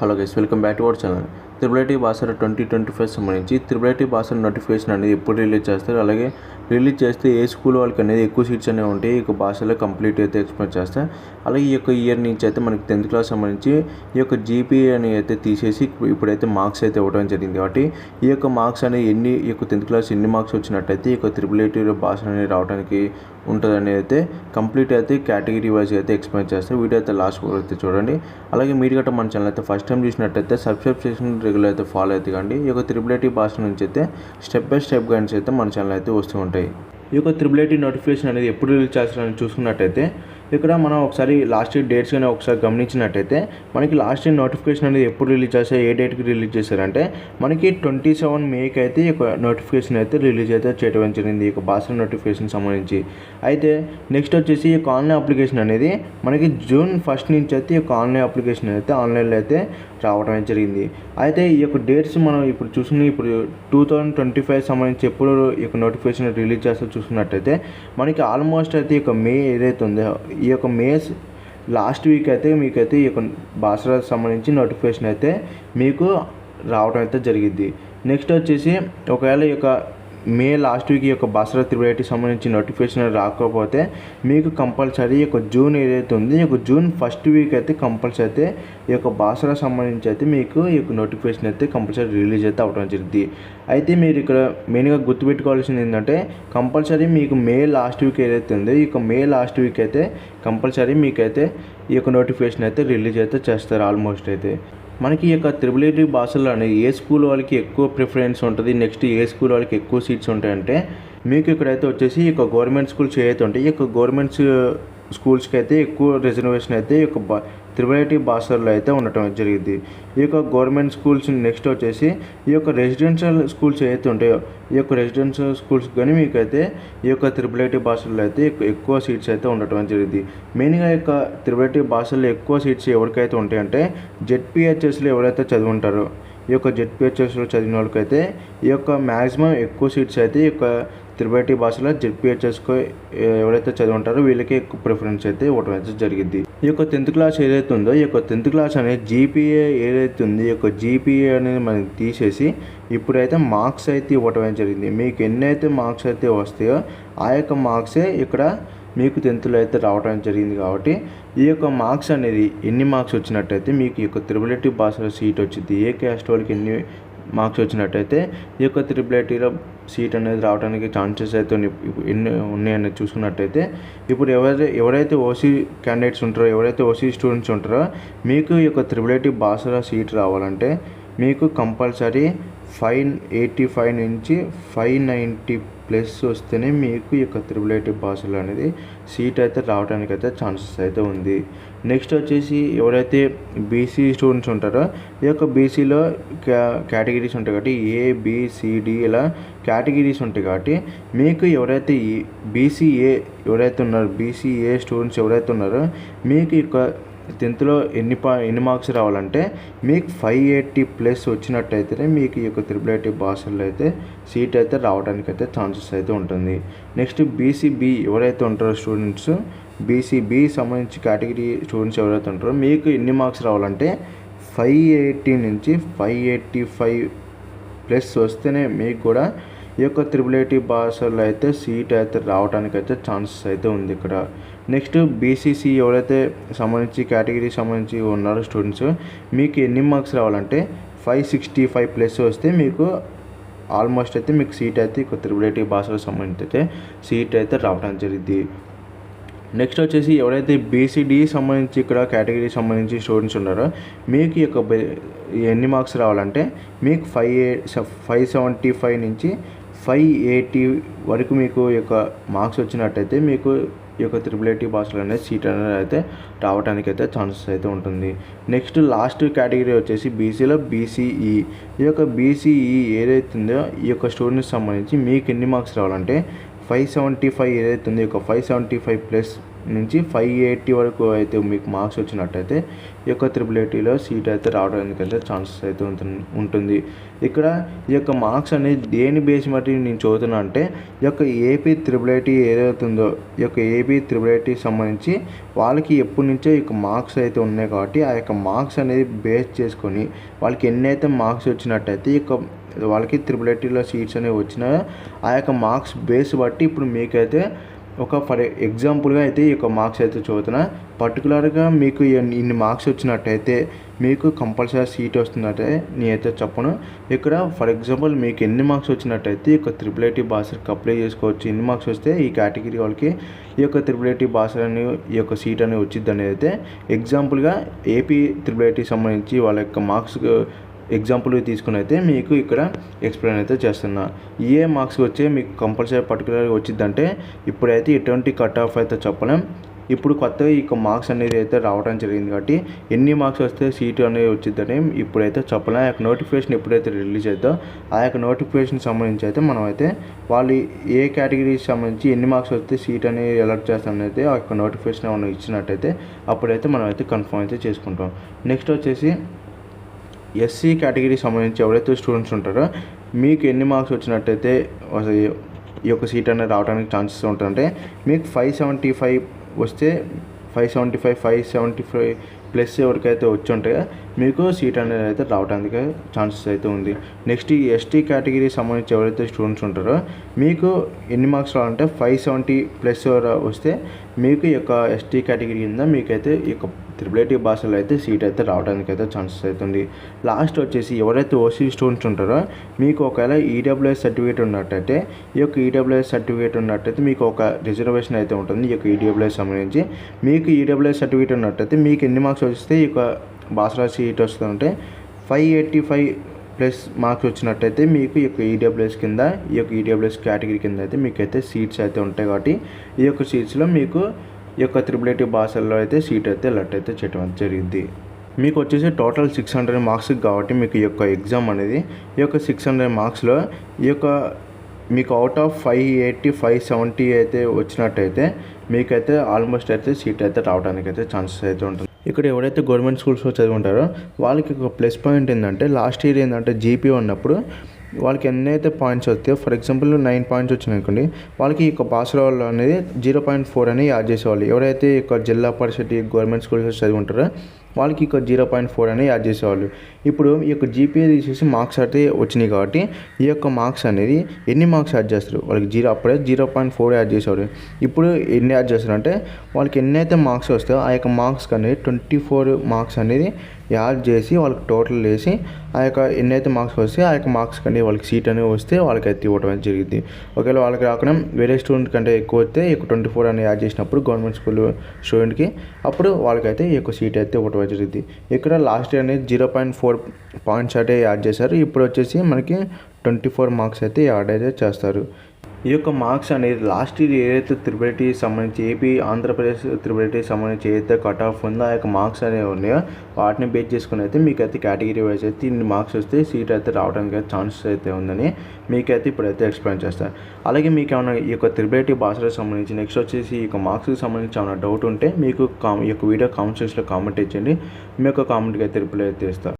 Hello guys welcome back to our channel. Triple IT Basar twenty twenty five సంబంధించి triple IT Basar notification అనేది ఎప్పుడు release చేస్తారు? అలాగే release చేస్తే ఏ స్కూల్ వాళ్ళకి అనేది ఎక్కువ సీట్స్ అనేవి ఉంటాయి. ఈ యొక్క భాషలో కంప్లీట్ అయితే ఎక్స్ప్లెయిన్ చేస్తారు. అలాగే ఈ యొక్క ఇయర్ నుంచి అయితే మనకి టెన్త్ క్లాస్ సంబంధించి ఈ యొక్క జీపీఏ అని అయితే తీసేసి ఇప్పుడైతే మార్క్స్ అయితే ఇవ్వడం జరిగింది. కాబట్టి ఈ యొక్క మార్క్స్ అనేది ఎన్ని ఈ యొక్క టెన్త్ క్లాస్ ఎన్ని మార్క్స్ వచ్చినట్టయితే ఈ యొక్క త్రిబులైటీ భాష అనేది రావడానికి ఉంటుందని అయితే కంప్లీట్ అయితే కేటగిరీ వైజ్ అయితే ఎక్స్ప్లెయిన్ చేస్తారు. వీడియో అయితే లాస్ట్ వరకు అయితే చూడండి. అలాగే మీరు గట్రా మన ఛానల్ అయితే ఫస్ట్ టైం చూసినట్టయితే సబ్స్క్రైబ్ చేసిన రెగ్యులర్ అయితే ఫాలో అయితే కండి. ఈ యొక్క త్రిబులేటీ భాష నుంచి అయితే స్టెప్ బై స్టెప్ గైడ్స్ అయితే మన ఛానల్ అయితే వస్తూ ఉంటాయి. ఈ యొక్క త్రిబులేటీ నోటిఫికేషన్ అనేది ఎప్పుడు రిలీజ్ చేస్తారని చూసుకున్నట్టయితే ఇక్కడ మనం ఒకసారి లాస్ట్ ఇయర్ డేట్స్ కానీ ఒకసారి గమనించినట్టయితే మనకి లాస్ట్ ఇయర్ నోటిఫికేషన్ అనేది ఎప్పుడు రిలీజ్ చేస్తారు ఏ డేట్కి రిలీజ్ చేశారంటే మనకి ట్వంటీ సెవెన్ మేకి అయితే ఈ యొక్క నోటిఫికేషన్ అయితే రిలీజ్ అయితే చేయడం జరిగింది ఈ యొక్క భాష నోటిఫికేషన్ సంబంధించి. అయితే నెక్స్ట్ వచ్చేసి ఈ యొక్క ఆన్లైన్ అప్లికేషన్ అనేది మనకి జూన్ ఫస్ట్ నుంచి అయితే ఈ యొక్క ఆన్లైన్ అప్లికేషన్ అయితే ఆన్లైన్లో అయితే రావడం జరిగింది. అయితే ఈ యొక్క డేట్స్ మనం ఇప్పుడు చూసుకుని ఇప్పుడు టూ థౌజండ్ ట్వంటీ ఫైవ్ సంబంధించి ఎప్పుడు ఈ యొక్క నోటిఫికేషన్ రిలీజ్ చేస్తూ చూసుకున్నట్టయితే మనకి ఆల్మోస్ట్ అయితే ఈ యొక్క మే ఏదైతే ఉందో ఈ యొక్క మేస్ లాస్ట్ వీక్ అయితే మీకైతే ఈ యొక్క భాషలకు సంబంధించి నోటిఫికేషన్ అయితే మీకు రావడం అయితే జరిగింది నెక్స్ట్ వచ్చేసి ఒకవేళ ఈ యొక్క మే లాస్ట్ వీక్ ఈ యొక్క బసరా త్రిబులైటీ సంబంధించి నోటిఫికేషన్ రాకపోతే మీకు కంపల్సరీ ఈ యొక్క జూన్ ఏదైతే ఉంది ఈ యొక్క జూన్ ఫస్ట్ వీక్ అయితే కంపల్సరీ అయితే ఈ యొక్క బాసరా సంబంధించి అయితే మీకు ఈ యొక్క నోటిఫికేషన్ అయితే కంపల్సరీ రిలీజ్ అయితే అవడం జరిగింది. అయితే మీరు ఇక్కడ మెయిన్గా గుర్తుపెట్టుకోవాల్సింది ఏంటంటే కంపల్సరీ మీకు మే లాస్ట్ వీక్ ఏదైతే ఉందో ఈ యొక్క మే లాస్ట్ వీక్ అయితే కంపల్సరీ మీకైతే ఈ యొక్క నోటిఫికేషన్ అయితే రిలీజ్ అయితే చేస్తారు ఆల్మోస్ట్ అయితే. మనకి ఈ యొక్క త్రిబులేటరీ భాషల్లో అనేది ఏ స్కూల్ వాళ్ళకి ఎక్కువ ప్రిఫరెన్స్ ఉంటుంది నెక్స్ట్ ఏ స్కూల్ వాళ్ళకి ఎక్కువ సీట్స్ ఉంటాయంటే మీకు ఇక్కడైతే వచ్చేసి ఈ యొక్క గవర్నమెంట్ స్కూల్స్ ఏవైతే ఉంటాయి ఈ యొక్క గవర్నమెంట్స్ స్కూల్స్కి అయితే ఎక్కువ రిజర్వేషన్ అయితే ఈ యొక్క బా త్రిబులేటరీ భాషల్లో అయితే ఉండటం జరిగింది. ఈ యొక్క గవర్నమెంట్ స్కూల్స్ నెక్స్ట్ వచ్చేసి ఈ యొక్క రెసిడెన్షియల్ స్కూల్స్ ఏవైతే ఉంటాయో ఈ యొక్క రెసిడెన్షియల్ స్కూల్స్ కానీ మీకైతే ఈ యొక్క త్రిబులేటరీ భాషల్లో అయితే ఎక్కువ సీట్స్ అయితే ఉండటం జరిగింది. మెయిన్గా ఈ యొక్క త్రిబులేటరీ భాషల్లో ఎక్కువ సీట్స్ ఎవరికైతే ఉంటాయంటే జెడ్పిహెచ్ఎస్లో ఎవరైతే చదువుంటారో ఈ యొక్క జెడ్పిహెచ్ఎస్లో చదివిన వాళ్ళకైతే ఈ యొక్క మ్యాక్సిమం ఎక్కువ సీట్స్ అయితే ఈ యొక్క త్రిబేటి భాషలో జెడ్పిహెచ్ఎస్కు ఎవరైతే చదివి ఉంటారో వీళ్ళకి ఎక్కువ ప్రిఫరెన్స్ అయితే ఇవ్వడం అయితే జరిగింది ఈ యొక్క టెన్త్ క్లాస్ ఏదైతే ఉందో ఈ యొక్క టెన్త్ క్లాస్ అనేది జీపీఏ ఏదైతే ఉందో ఈ యొక్క జీపీఏ అనేది మనం తీసేసి ఇప్పుడైతే మార్క్స్ అయితే ఇవ్వటం అయితే జరిగింది. మీకు ఎన్నైతే మార్క్స్ అయితే వస్తాయో ఆ యొక్క మార్క్సే ఇక్కడ మీకు టెన్త్లో అయితే రావడం జరిగింది కాబట్టి ఈ యొక్క మార్క్స్ అనేది ఎన్ని మార్క్స్ వచ్చినట్టయితే మీకు ఈ యొక్క త్రిబులెటీ భాషలో సీట్ వచ్చింది ఏ క్యాస్ట్ వాళ్ళకి ఎన్ని మార్క్స్ వచ్చినట్టయితే ఈ యొక్క త్రిబులైటీలో సీట్ అనేది రావడానికి ఛాన్సెస్ అయితే ఎన్ని ఉన్నాయని చూసుకున్నట్టయితే ఇప్పుడు ఎవరైతే ఎవరైతే ఓసీ క్యాండిడేట్స్ ఉంటారో ఎవరైతే ఓసీ స్టూడెంట్స్ ఉంటారో మీకు ఈ యొక్క త్రిబులైటీ భాషలో సీట్ రావాలంటే మీకు కంపల్సరీ ఫైవ్ ఎయిటీ ఫైవ్ నుంచి ఫైవ్ నైంటీ ప్లస్ వస్తేనే మీకు ఈ యొక్క త్రిబులైటీ భాషలో అనేది సీట్ అయితే రావడానికి అయితే ఛాన్సెస్ అయితే ఉంది. నెక్స్ట్ వచ్చేసి ఎవరైతే బీసీ స్టూడెంట్స్ ఉంటారో ఈ యొక్క బీసీలో క్యా కేటగిరీస్ ఉంటాయి కాబట్టి ఏ బీసీడి ఇలా కేటగిరీస్ ఉంటాయి కాబట్టి మీకు ఎవరైతే బీసీఏ ఎవరైతే ఉన్నారో బీసీఏ స్టూడెంట్స్ ఎవరైతే ఉన్నారో మీకు ఈ యొక్క టెన్త్లో ఎన్ని పా ఎన్ని మార్క్స్ రావాలంటే మీకు ఫైవ్ ఎయిటీ ప్లస్ వచ్చినట్టయితేనే మీకు ఈ యొక్క త్రిబుల్ ఐటీ భాషల్లో అయితే సీట్ అయితే రావడానికి అయితే ఛాన్సెస్ అయితే ఉంటుంది. నెక్స్ట్ బీసీబీ ఎవరైతే ఉంటారో స్టూడెంట్స్ బీసీబీ సంబంధించి కేటగిరీ స్టూడెంట్స్ ఎవరైతే ఉంటారో మీకు ఎన్ని మార్క్స్ రావాలంటే ఫైవ్ ఎయిటీ నుంచి ఫైవ్ ఎయిటీ ఫైవ్ ప్లస్ వస్తేనే మీకు కూడా ఈ యొక్క త్రిబుల్ ఐటీ భాషల్లో అయితే సీట్ అయితే రావడానికి అయితే ఛాన్సెస్ అయితే ఉంది ఇక్కడ. నెక్స్ట్ బీసీసీ ఎవరైతే సంబంధించి కేటగిరీ సంబంధించి ఉన్నారో స్టూడెంట్స్ మీకు ఎన్ని మార్క్స్ రావాలంటే ఫైవ్ సిక్స్టీ ఫైవ్ ప్లస్ వస్తే మీకు ఆల్మోస్ట్ అయితే మీకు సీట్ అయితే ఈ త్రిబుల్ ఐటీ భాషలకు సంబంధించి అయితే సీట్ అయితే రావడం జరిగింది. నెక్స్ట్ వచ్చేసి ఎవరైతే బీసీడీ సంబంధించి ఇక్కడ కేటగిరీ సంబంధించి స్టూడెంట్స్ ఉన్నారో మీకు ఈ యొక్క బె- ఎన్ని మార్క్స్ రావాలంటే మీకు five a five seventy five నుంచి ఫైవ్ ఎయిటీ వరకు మీకు యొక్క మార్క్స్ వచ్చినట్టయితే మీకు ఈ యొక్క త్రిబులేటివ్ భాషలు అనేది సీట్ అనేది అయితే రావడానికి అయితే ఛాన్సెస్ అయితే ఉంటుంది. నెక్స్ట్ లాస్ట్ కేటగిరీ వచ్చేసి బీసీలో బీసీఈ ఈ యొక్క బీసీఈ ఏదైతే ఉందో ఈ యొక్క స్టూడెంట్స్ సంబంధించి మీకు ఎన్ని మార్క్స్ రావాలంటే ఫైవ్ సెవెంటీ ఫైవ్ ఏదైతే ఉందో ఒక ఫైవ్ సెవెంటీ ఫైవ్ ప్లస్ నుంచి ఫైవ్ ఎయిటీ వరకు అయితే మీకు మార్క్స్ వచ్చినట్టయితే ఈ యొక్క త్రిబుల్ ఎయిటీలో సీట్ అయితే రావడానికి అయితే ఛాన్సెస్ అయితే ఉంటుంది ఉంటుంది. ఇక్కడ ఈ యొక్క మార్క్స్ అనేది దేని బేస్ బట్టి నేను చదువుతున్నా అంటే ఈ యొక్క ఏపీ త్రిబుల్ ఐటీ ఏదైతుందో ఈ యొక్క ఏపీ త్రిబుల్ ఐటీ సంబంధించి వాళ్ళకి ఎప్పటి నుంచో ఈ యొక్క మార్క్స్ అయితే ఉన్నాయి కాబట్టి ఆ యొక్క మార్క్స్ అనేది బేస్ చేసుకొని వాళ్ళకి ఎన్నైతే మార్క్స్ వచ్చినట్టయితే ఈ యొక్క వాళ్ళకి త్రిబుల్ ఐటీలో సీట్స్ అనేవి వచ్చినాయో ఆ యొక్క మార్క్స్ బేస్ బట్టి ఇప్పుడు మీకైతే ఒక ఫర్ ఎగ్జాంపుల్గా అయితే ఈ యొక్క మార్క్స్ అయితే చదువుతున్నా పర్టికులర్గా మీకు ఇన్ని మార్క్స్ వచ్చినట్టయితే మీకు కంపల్సరీ సీట్ వస్తున్నట్టే నేనైతే చెప్పను. ఇక్కడ ఫర్ ఎగ్జాంపుల్ మీకు ఎన్ని మార్క్స్ వచ్చినట్టయితే ఈ యొక్క త్రిపుల్ ఐటీ బాసర్కి అప్లై చేసుకోవచ్చు. ఎన్ని మార్క్స్ వస్తే ఈ కేటగిరీ వాళ్ళకి ఈ యొక్క త్రిపుల్ ఐటీ బాసర్ అని ఈ యొక్క సీట్ అనేది వచ్చింది అనేది అయితే ఎగ్జాంపుల్గా ఏపీ త్రిపుల్ ఐటీ సంబంధించి వాళ్ళ యొక్క మార్క్స్ ఎగ్జాంపుల్ తీసుకుని అయితే మీకు ఇక్కడ ఎక్స్ప్లెయిన్ అయితే చేస్తున్నా. ఏ మార్క్స్ వచ్చే మీకు కంపల్సరీ పర్టికులర్గా వచ్చిందంటే ఇప్పుడైతే ఎటువంటి కట్ ఆఫ్ అయితే చెప్పలేం. ఇప్పుడు కొత్తగా ఈ మార్క్స్ అనేది అయితే రావడం జరిగింది కాబట్టి ఎన్ని మార్క్స్ వస్తే సీట్ అనేది వచ్చిందని ఇప్పుడైతే చెప్పలేం. ఆ యొక్క నోటిఫికేషన్ ఎప్పుడైతే రిలీజ్ అవుతుందో ఆ యొక్క నోటిఫికేషన్ సంబంధించి అయితే మనం అయితే వాళ్ళు ఏ కేటగిరీకి సంబంధించి ఎన్ని మార్క్స్ వస్తే సీట్ అనేది ఎలర్ట్ చేస్తామని ఆ యొక్క నోటిఫికేషన్ ఏమైనా ఇచ్చినట్టయితే అప్పుడైతే మనం అయితే కన్ఫర్మ్ అయితే చేసుకుంటాం. నెక్స్ట్ వచ్చేసి ఎస్సీ కేటగిరీ సంబంధించి ఎవరైతే స్టూడెంట్స్ ఉంటారో మీకు ఎన్ని మార్క్స్ వచ్చినట్టయితే ఈ యొక్క సీట్ అనేది రావడానికి ఛాన్సెస్ ఉంటుందంటే మీకు ఫైవ్ సెవెంటీ ఫైవ్ వస్తే five seventy five five seventy five plus ఎవరికైతే వచ్చి ఉంటాయో మీకు సీట్ అనేది అయితే రావడానికి ఛాన్సెస్ అయితే ఉంది. నెక్స్ట్ ఈ ఎస్టీ కేటగిరీ సంబంధించి ఎవరైతే స్టూడెంట్స్ ఉంటారో మీకు ఎన్ని మార్క్స్ రావాలంటే ఫైవ్ సెవెంటీ ప్లస్ వస్తే మీకు ఈ యొక్క ఎస్టీ కేటగిరీ కింద మీకైతే ఈ యొక్క త్రిబుల్ భాషలో అయితే సీట్ అయితే రావడానికి అయితే ఛాన్సెస్ అవుతుంది లాస్ట్ వచ్చేసి ఎవరైతే ఓసీ స్టూడెంట్స్ ఉంటారో మీకు ఒకవేళ ఈడబ్ల్యూఎస్ సర్టిఫికేట్ ఉన్నట్టయితే ఈ యొక్క ఈడబ్ల్యూఎస్ సర్టిఫికేట్ ఉన్నట్టయితే మీకు ఒక రిజర్వేషన్ అయితే ఉంటుంది. ఈ యొక్క ఈడబ్ల్యూఎస్ సంబంధించి మీకు ఈడబ్ల్యూఎస్ సర్టిఫికేట్ ఉన్నట్టయితే మీకు ఎన్ని మార్క్స్ వస్తే ఈ యొక్క బాసరా సీట్ వస్తుందంటే five eighty five plus marks వచ్చినట్టయితే మీకు ఈ యొక్క ఈడబ్ల్యూఎస్ కింద ఈ యొక్క ఈడబ్ల్యూఎస్ కేటగిరీ కింద అయితే మీకైతే సీట్స్ అయితే ఉంటాయి కాబట్టి ఈ యొక్క సీట్స్లో మీకు ఈ యొక్క త్రిబులేటివ్ భాషల్లో అయితే సీట్ అయితే లట్ అయితే చేయడం జరిగింది. మీకు వచ్చేసి టోటల్ సిక్స్ హండ్రెడ్ మార్క్స్ కాబట్టి మీకు ఈ యొక్క ఎగ్జామ్ అనేది ఈ యొక్క సిక్స్ హండ్రెడ్ మార్క్స్లో ఈ యొక్క మీకు out of five eighty five seventy అయితే వచ్చినట్టయితే మీకైతే ఆల్మోస్ట్ అయితే సీట్ అయితే రావడానికి అయితే ఛాన్సెస్ అయితే ఉంటుంది. ఇక్కడ ఎవరైతే గవర్నమెంట్ స్కూల్స్లో చదువుకుంటారో వాళ్ళకి ఒక ప్లస్ పాయింట్ ఏంటంటే లాస్ట్ ఇయర్ ఏంటంటే జీపీ ఉన్నప్పుడు వాళ్ళకి ఎన్నైతే పాయింట్స్ వస్తాయో ఫర్ ఎగ్జాంపుల్ నైన్ పాయింట్స్ వచ్చినాయి అనుకోండి వాళ్ళకి ఈ యొక్క పాస్ అనేది జీరో పాయింట్ ఫోర్ అని యాడ్ చేసేవాళ్ళు. ఎవరైతే ఈ యొక్క జిల్లా పరిషత్ గవర్నమెంట్ స్కూల్స్ చదువుకుంటారో వాళ్ళకి ఇక జీరో పాయింట్ ఫోర్ అని యాడ్ చేసేవాళ్ళు. ఇప్పుడు ఈ యొక్క జీపీఏ తీసేసి మార్క్స్ అయితే వచ్చినాయి కాబట్టి ఈ యొక్క మార్క్స్ అనేది ఎన్ని మార్క్స్ యాడ్ చేస్తారు? వాళ్ళకి జీరో అప్పుడే జీరో పాయింట్ ఫోర్ యాడ్ చేసేవారు ఇప్పుడు ఎన్ని యాడ్ చేస్తారు అంటే వాళ్ళకి ఎన్నైతే మార్క్స్ వస్తాయో ఆ యొక్క మార్క్స్ అనేది ట్వంటీ ఫోర్ మార్క్స్ అనేది యాడ్ చేసి వాళ్ళకి టోటల్ వేసి ఆ యొక్క ఎన్నైతే మార్క్స్ వస్తే ఆ యొక్క మార్క్స్ కంటే వాళ్ళకి సీట్ అనేది వస్తే వాళ్ళకి ఎత్తి ఇవ్వడం అనేది జరిగింది. ఒకవేళ వాళ్ళకి రాకుండా వేరే స్టూడెంట్ కంటే ఎక్కువ వస్తే ఎక్కువ ట్వంటీ ఫోర్ అని యాడ్ చేసినప్పుడు గవర్నమెంట్ స్కూల్ స్టూడెంట్కి అప్పుడు వాళ్ళకైతే ఎక్కువ సీట్ అయితే ఇవ్వడం జరిగింది. ఇక్కడ లాస్ట్ ఇయర్ అనేది జీరో పాయింట్ ఫోర్ పాయింట్స్ అయితే యాడ్ చేశారు. ఇప్పుడు వచ్చేసి మనకి ట్వంటీ ఫోర్ మార్క్స్ అయితే యాడ్ అయితే చేస్తారు. ఈ యొక్క మార్క్స్ అనేది లాస్ట్ ఇయర్ ఏదైతే త్రిబులిటీ సంబంధించి ఏపీ ఆంధ్రప్రదేశ్ త్రిబులిటీ సంబంధించి ఏదైతే కట్ ఆఫ్ ఉందో ఆ యొక్క మార్క్స్ అనేవి ఉన్నాయో వాటిని బేస్ చేసుకుని అయితే మీకు అయితే కేటగిరీ వైజ్ అయితే ఇన్ని మార్క్స్ వస్తే సీట్ అయితే రావడానికి అయితే ఛాన్సెస్ అయితే ఉందని మీకైతే ఇప్పుడైతే ఎక్స్ప్లెయిన్ చేస్తారు. అలాగే మీకు ఏమైనా ఈ యొక్క త్రిబులిటీ భాషలకు సంబంధించి నెక్స్ట్ వచ్చేసి ఈ యొక్క మార్క్స్కి సంబంధించి ఏమైనా డౌట్ ఉంటే మీకు కా ఈ యొక్క వీడియో కామెంట్ సెక్షన్లో కామెంట్ ఇచ్చండి మీ యొక్క కామెంట్కి అయితే రిప్లై అయితే ఇస్తారు